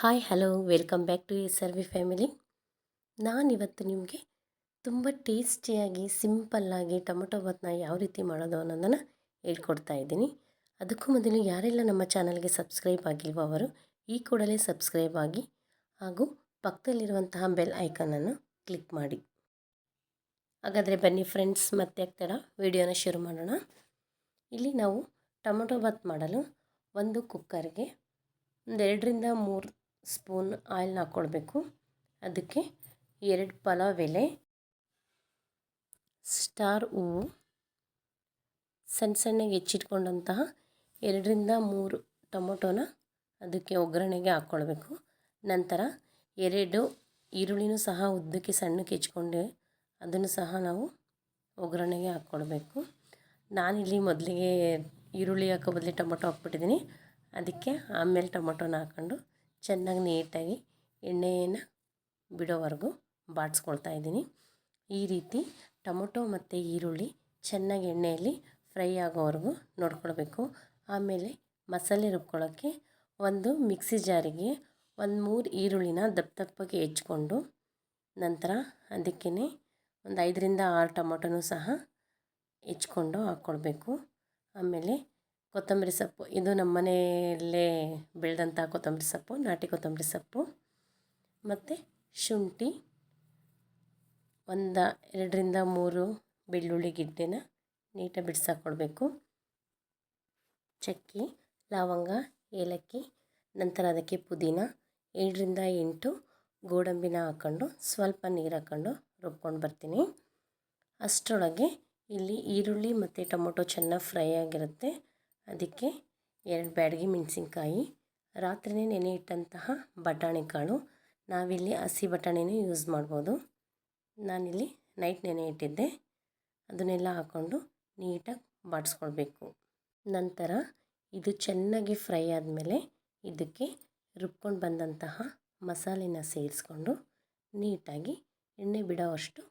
Hi hello welcome back to S R V family ನಾನಿವತ್ತು ನಿಮಗೆ ತುಂಬ ಟೇಸ್ಟಿಯಾಗಿ, ಸಿಂಪಲ್ಲಾಗಿ ಟೊಮೊಟೊ ಬಾತ್ನ ಯಾವ ರೀತಿ ಮಾಡೋದು ಅನ್ನೋದನ್ನು ಹೇಳ್ಕೊಡ್ತಾ ಇದ್ದೀನಿ. ಅದಕ್ಕೂ ಮೊದಲು ಯಾರೆಲ್ಲ ನಮ್ಮ ಚಾನಲ್ಗೆ ಸಬ್ಸ್ಕ್ರೈಬ್ ಆಗಿಲ್ವೋ ಅವರು, ಈ ಕೂಡಲೇ ಸಬ್ಸ್ಕ್ರೈಬ್ ಆಗಿ ಹಾಗೂ ಪಕ್ಕದಲ್ಲಿರುವಂತಹ ಬೆಲ್ ಐಕನನ್ನು ಕ್ಲಿಕ್ ಮಾಡಿ. ಹಾಗಾದರೆ ಬನ್ನಿ ಫ್ರೆಂಡ್ಸ್, ಮತ್ತೆ ಆಗ್ತಾರ ವಿಡಿಯೋನ ಶುರು ಮಾಡೋಣ. ಇಲ್ಲಿ ನಾವು ಟೊಮೊಟೊ ಬಾತ್ ಮಾಡಲು ಒಂದು ಕುಕ್ಕರ್ಗೆ ಒಂದೆರಡರಿಂದ ಮೂರು ಸ್ಪೂನ್ ಆಯಿಲ್ನ ಹಾಕ್ಕೊಳ್ಬೇಕು. ಅದಕ್ಕೆ ಎರಡು ಪಲಾವ್ ಎಲೆ ಸ್ಟಾರ್ ಹೂವು, ಸಣ್ಣ ಸಣ್ಣಗೆ ಹೆಚ್ಚಿಟ್ಕೊಂಡಂತಹ ಎರಡರಿಂದ ಮೂರು ಟೊಮೊಟೊನ ಅದಕ್ಕೆ ಒಗ್ಗರಣೆಗೆ ಹಾಕ್ಕೊಳ್ಬೇಕು. ನಂತರ ಎರಡು ಈರುಳ್ಳಿನೂ ಸಹ ಉದ್ದಕ್ಕೆ ಸಣ್ಣಕ್ಕೆ ಹೆಚ್ಕೊಂಡೆ ಅದನ್ನು ಸಹ ನಾವು ಒಗ್ಗರಣೆಗೆ ಹಾಕ್ಕೊಳ್ಬೇಕು. ನಾನಿಲ್ಲಿ ಮೊದಲಿಗೆ ಈರುಳ್ಳಿ ಹಾಕೋ ಬದಲು ಟೊಮೊಟೊ ಹಾಕ್ಬಿಟ್ಟಿದ್ದೀನಿ. ಅದಕ್ಕೆ ಆಮೇಲೆ ಟೊಮೊಟೊನ ಹಾಕ್ಕೊಂಡು ಚೆನ್ನಾಗಿ ನೀಟಾಗಿ ಎಣ್ಣೆಯನ್ನು ಬಿಡೋವರೆಗೂ ಬಾಡಿಸ್ಕೊಳ್ತಾ ಇದ್ದೀನಿ. ಈ ರೀತಿ ಟೊಮೊಟೊ ಮತ್ತು ಈರುಳ್ಳಿ ಚೆನ್ನಾಗಿ ಎಣ್ಣೆಯಲ್ಲಿ ಫ್ರೈ ಆಗೋವರೆಗೂ ನೋಡ್ಕೊಳ್ಬೇಕು. ಆಮೇಲೆ ಮಸಾಲೆ ರುಬ್ಕೊಳ್ಳೋಕ್ಕೆ ಒಂದು ಮಿಕ್ಸಿ ಜಾರಿಗೆ ಒಂದು ಮೂರು ಈರುಳ್ಳಿನ ದಪ್ಪ ದಪ್ಪಗೆ ಹೆಚ್ಕೊಂಡು ನಂತರ ಅದಕ್ಕೇ ಒಂದು ಐದರಿಂದ ಆರು ಟೊಮೊಟೊನೂ ಸಹ ಹೆಚ್ಕೊಂಡು ಹಾಕ್ಕೊಳ್ಬೇಕು. ಆಮೇಲೆ ಕೊತ್ತಂಬರಿ ಸೊಪ್ಪು. ಇದು ನಮ್ಮ ಮನೆಯಲ್ಲೇ ಬೆಳೆದಂಥ ಕೊತ್ತಂಬರಿ ಸೊಪ್ಪು, ನಾಟಿ ಕೊತ್ತಂಬರಿ ಸೊಪ್ಪು. ಮತ್ತು ಶುಂಠಿ, ಒಂದು ಎರಡರಿಂದ ಮೂರು ಬೆಳ್ಳುಳ್ಳಿ ಗಿಡ್ಡೆನ ನೀಟಾಗಿ ಬಿಡಿಸಾಕೊಳ್ಬೇಕು ಚಕ್ಕೆ, ಲವಂಗ, ಏಲಕ್ಕಿ, ನಂತರ ಅದಕ್ಕೆ ಪುದೀನ ಏಳರಿಂದ ಎಂಟು ಗೋಡಂಬಿನ ಹಾಕ್ಕೊಂಡು ಸ್ವಲ್ಪ ನೀರು ಹಾಕ್ಕೊಂಡು ರುಬ್ಕೊಂಡು ಬರ್ತೀನಿ. ಅಷ್ಟರೊಳಗೆ ಇಲ್ಲಿ ಈರುಳ್ಳಿ ಮತ್ತು ಟೊಮೊಟೊ ಚೆನ್ನಾಗಿ ಫ್ರೈ ಆಗಿರುತ್ತೆ. ಅದಕ್ಕೆ ಎರಡು ಬ್ಯಾಡಗಿ ಮೆಣಸಿನ್ಕಾಯಿ ರಾತ್ರಿಯೇ ನೆನೆ ಇಟ್ಟಂತಹ ಬಟಾಣಿ ಕಾಳು ನಾವಿಲ್ಲಿ ಹಸಿ ಬಟಾಣಿನೇ ಯೂಸ್ ಮಾಡ್ಬೋದು. ನಾನಿಲ್ಲಿ ನೈಟ್ ನೆನೆ ಇಟ್ಟಿದ್ದೆ. ಅದನ್ನೆಲ್ಲ ಹಾಕ್ಕೊಂಡು ನೀಟಾಗಿ ಬಾಡಿಸ್ಕೊಳ್ಬೇಕು. ನಂತರ ಇದು ಚೆನ್ನಾಗಿ ಫ್ರೈ ಆದಮೇಲೆ ಇದಕ್ಕೆ ರುಬ್ಕೊಂಡು ಬಂದಂತಹ ಮಸಾಲೆನ ಸೇರಿಸ್ಕೊಂಡು ನೀಟಾಗಿ ಎಣ್ಣೆ ಬಿಡೋವಷ್ಟು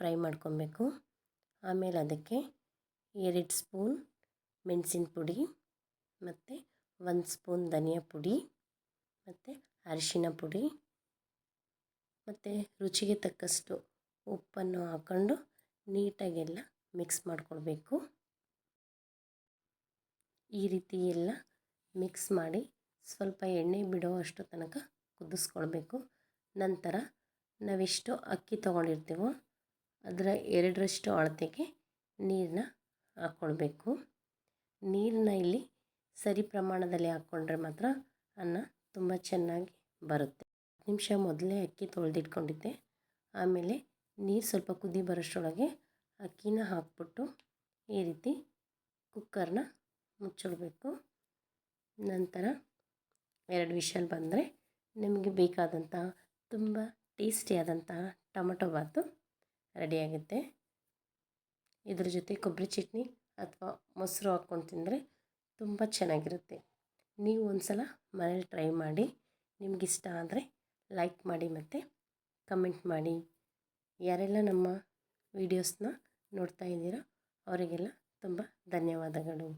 ಫ್ರೈ ಮಾಡ್ಕೊಬೇಕು ಆಮೇಲೆ ಅದಕ್ಕೆ ಎರಡು ಸ್ಪೂನ್ ಮೆಣಸಿನ ಪುಡಿ ಮತ್ತು ಒಂದು ಸ್ಪೂನ್ ಧನಿಯಾ ಪುಡಿ ಮತ್ತು ಅರಿಶಿನ ಪುಡಿ ಮತ್ತು ರುಚಿಗೆ ತಕ್ಕಷ್ಟು ಉಪ್ಪನ್ನು ಹಾಕ್ಕೊಂಡು ನೀಟಾಗೆಲ್ಲ ಮಿಕ್ಸ್ ಮಾಡಿಕೊಳ್ಬೇಕು. ಈ ರೀತಿ ಎಲ್ಲ ಮಿಕ್ಸ್ ಮಾಡಿ ಸ್ವಲ್ಪ ಎಣ್ಣೆ ಬಿಡೋ ಅಷ್ಟು ತನಕ ಕುದಿಸ್ಕೊಳ್ಬೇಕು. ನಂತರ ನಾವೆಷ್ಟು ಅಕ್ಕಿ ತೊಗೊಂಡಿರ್ತೀವೋ ಅದರ ಎರಡರಷ್ಟು ಅಳತೆಗೆ ನೀರನ್ನ ಹಾಕ್ಕೊಳ್ಬೇಕು ನೀರನ್ನ ಇಲ್ಲಿ ಸರಿ ಪ್ರಮಾಣದಲ್ಲಿ ಹಾಕ್ಕೊಂಡ್ರೆ ಮಾತ್ರ ಅನ್ನ ತುಂಬ ಚೆನ್ನಾಗಿ ಬರುತ್ತೆ. ನಿಮಿಷ ಮೊದಲೇ ಅಕ್ಕಿ ತೊಳೆದಿಟ್ಕೊಂಡಿದ್ದೆ. ಆಮೇಲೆ ನೀರು ಸ್ವಲ್ಪ ಕುದಿ ಬರೋಷ್ಟರೊಳಗೆ ಅಕ್ಕಿನ ಹಾಕ್ಬಿಟ್ಟು ಈ ರೀತಿ ಕುಕ್ಕರ್ನ ಮುಚ್ಚಿಡ್ಬೇಕು ನಂತರ ಎರಡು ವಿಷಲ್ ಬಂದರೆ ನಿಮಗೆ ಬೇಕಾದಂತಹ ತುಂಬ ಟೇಸ್ಟಿಯಾದಂತಹ ಟೊಮಟೊ ಬಾತು ರೆಡಿಯಾಗುತ್ತೆ ಇದ್ರ ಜೊತೆ ಕೊಬ್ಬರಿ ಚಟ್ನಿ ಅಥವಾ ಮೊಸರು ಹಾಕ್ಕೊಂಡು ತಿಂದರೆ ತುಂಬ ಚೆನ್ನಾಗಿರುತ್ತೆ. ನೀವು ಒಂದು ಸಲ ಮನೇಲಿ ಟ್ರೈ ಮಾಡಿ, ನಿಮಗಿಷ್ಟ ಆದರೆ ಲೈಕ್ ಮಾಡಿ ಮತ್ತು ಕಮೆಂಟ್ ಮಾಡಿ. ಯಾರೆಲ್ಲ ನಮ್ಮ ವೀಡಿಯೋಸ್ನ ನೋಡ್ತಾ ಇದ್ದೀರೋ ಅವರಿಗೆಲ್ಲ ತುಂಬ ಧನ್ಯವಾದಗಳು.